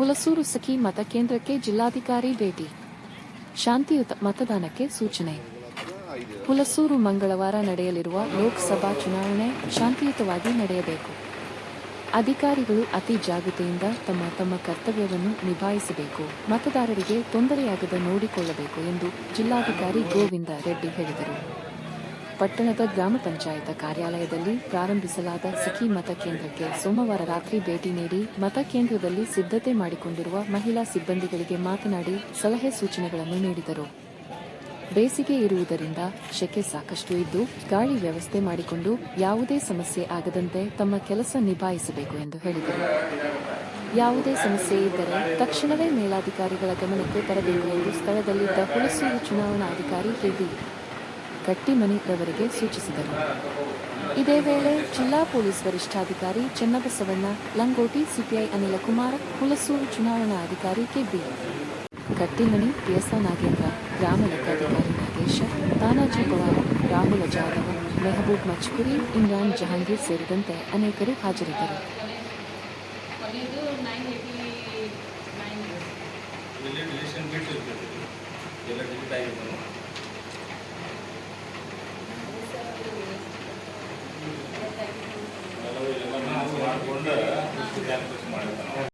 ಹುಲಸೂರು ಸಖಿ ಮತಕೇಂದ್ರಕ್ಕೆ ಜಿಲ್ಲಾಧಿಕಾರಿ ಭೇಟಿ. ಶಾಂತಿಯುತ ಮತದಾನಕ್ಕೆ ಸೂಚನೆ. ಹುಲಸೂರು ಮಂಗಳವಾರ ನಡೆಯಲಿರುವ ಲೋಕಸಭಾ ಚುನಾವಣೆ ಶಾಂತಿಯುತವಾಗಿ ನಡೆಯಬೇಕು. ಅಧಿಕಾರಿಗಳು ಅತಿ ಜಾಗೃತೆಯಿಂದ ತಮ್ಮ ತಮ್ಮ ಕರ್ತವ್ಯವನ್ನು ನಿಭಾಯಿಸಬೇಕು. ಮತದಾರರಿಗೆ ತೊಂದರೆಯಾಗದ ನೋಡಿಕೊಳ್ಳಬೇಕು ಎಂದು ಜಿಲ್ಲಾಧಿಕಾರಿ ಗೋವಿಂದ ರೆಡ್ಡಿ ಹೇಳಿದರು. ಪಟ್ಟಣದ ಗ್ರಾಮ ಪಂಚಾಯತ ಕಾರ್ಯಾಲಯದಲ್ಲಿ ಪ್ರಾರಂಭಿಸಲಾದ ಸಖಿ ಮತಕೇಂದ್ರಕ್ಕೆ ಸೋಮವಾರ ರಾತ್ರಿ ಭೇಟಿ ನೀಡಿ ಮತ ಕೇಂದ್ರದಲ್ಲಿ ಸಿದ್ಧತೆ ಮಾಡಿಕೊಂಡಿರುವ ಮಹಿಳಾ ಸಿಬ್ಬಂದಿಗಳಿಗೆ ಮಾತನಾಡಿ ಸಲಹೆ ಸೂಚನೆಗಳನ್ನು ನೀಡಿದರು. ಬೇಸಿಗೆ ಇರುವುದರಿಂದ ಶೆಕೆ ಸಾಕಷ್ಟು ಇದ್ದು ಗಾಳಿ ವ್ಯವಸ್ಥೆ ಮಾಡಿಕೊಂಡು ಯಾವುದೇ ಸಮಸ್ಯೆ ಆಗದಂತೆ ತಮ್ಮ ಕೆಲಸ ನಿಭಾಯಿಸಬೇಕು ಎಂದು ಹೇಳಿದರು. ಯಾವುದೇ ಸಮಸ್ಯೆ ಇದ್ದರೆ ತಕ್ಷಣವೇ ಮೇಲಾಧಿಕಾರಿಗಳ ಗಮನಕ್ಕೆ ತರಬೇಕು ಎಂದು ಸ್ಥಳದಲ್ಲಿದ್ದ ಹುಣಸೂರು ಚುನಾವಣಾಧಿಕಾರಿ ಕೆಬಿ ಕಟ್ಟಿಮನಿರವರಿಗೆ ಸೂಚಿಸಿದರು. ಇದೇ ವೇಳೆ ಜಿಲ್ಲಾ ಪೊಲೀಸ್ ವರಿಷ್ಠಾಧಿಕಾರಿ ಚನ್ನಬಸವಣ್ಣ, ಲಂಗೋಟಿ ಸಿಪಿಐ ಅನಿಲ ಅನಿಲಕುಮಾರ್ ಹುಲಸೂರು ಚುನಾವಣಾಧಿಕಾರಿ ಕೆಬಿ. ಕಟ್ಟಿಮನಿ ಪಿಎಸ್ಆ ನಾಗೇಂದ್ರ ಗ್ರಾಮ ಲೆಕ್ಕಾಧಿಕಾರಿ ನಾಗೇಶ, ತಾನಾಜಿ ಪವಾರ್, ರಾಹುಲ ಜಾಧವ, ಮೆಹಬೂಬ್ ಮಚ್ಕುರಿ ಇಮ್ರಾನ್ ಜಹಾಂಗೀರ್ ಸೇರಿದಂತೆ ಅನೇಕರು ಹಾಜರಿದ್ದರು. ಎಲ್ಲ ಮಾಡ್ಕೊಂಡು ಮಾಡಿರ್ತಾನೆ